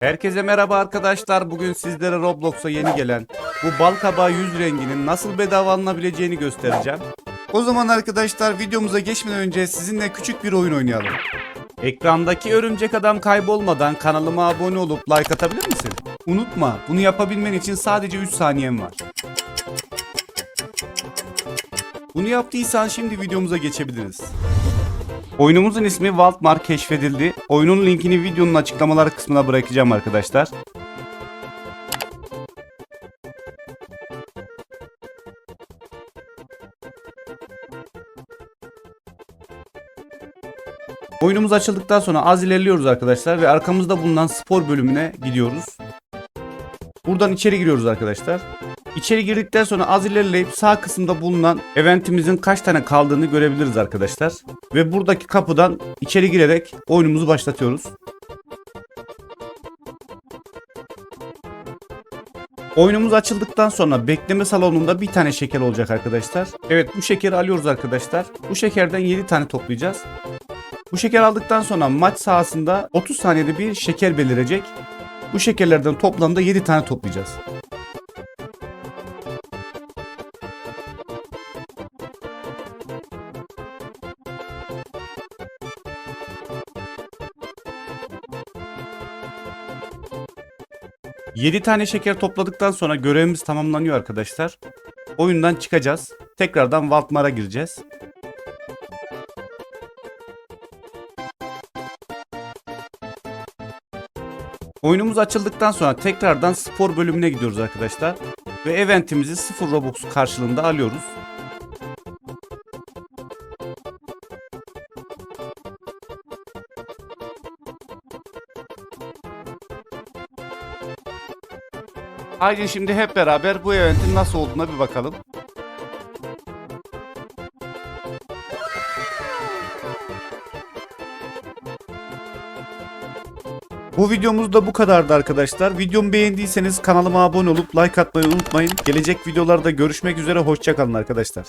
Herkese merhaba arkadaşlar. Bugün sizlere Roblox'a yeni gelen bu bal kabağı yüz renginin nasıl bedava alınabileceğini göstereceğim. O zaman arkadaşlar videomuza geçmeden önce sizinle küçük bir oyun oynayalım. Ekrandaki örümcek adam kaybolmadan kanalıma abone olup like atabilir misin? Unutma bunu yapabilmen için sadece 3 saniyen var. Bunu yaptıysan şimdi videomuza geçebiliriz. Oyunumuzun ismi Waltmar keşfedildi. Oyunun linkini videonun açıklamalar kısmına bırakacağım arkadaşlar. Oyunumuz açıldıktan sonra az ilerliyoruz arkadaşlar ve arkamızda bulunan spor bölümüne gidiyoruz. Buradan içeri giriyoruz arkadaşlar. İçeri girdikten sonra az ilerleyip sağ kısımda bulunan eventimizin kaç tane kaldığını görebiliriz arkadaşlar. Ve buradaki kapıdan içeri girerek oyunumuzu başlatıyoruz. Oyunumuz açıldıktan sonra bekleme salonunda bir tane şeker olacak arkadaşlar. Evet bu şekeri alıyoruz arkadaşlar. Bu şekerden 7 tane toplayacağız. Bu şeker aldıktan sonra maç sahasında 30 saniyede bir şeker belirecek. Bu şekerlerden toplamda 7 tane toplayacağız. Yedi tane şeker topladıktan sonra görevimiz tamamlanıyor arkadaşlar. Oyundan çıkacağız. Tekrardan Waltmar'a gireceğiz. Oyunumuz açıldıktan sonra tekrardan spor bölümüne gidiyoruz arkadaşlar. Ve eventimizi 0 Robux karşılığında alıyoruz. Haydi şimdi hep beraber bu eventin nasıl olduğuna bir bakalım. Bu videomuz da bu kadardı arkadaşlar. Videomu beğendiyseniz kanalıma abone olup like atmayı unutmayın. Gelecek videolarda görüşmek üzere. Hoşçakalın arkadaşlar.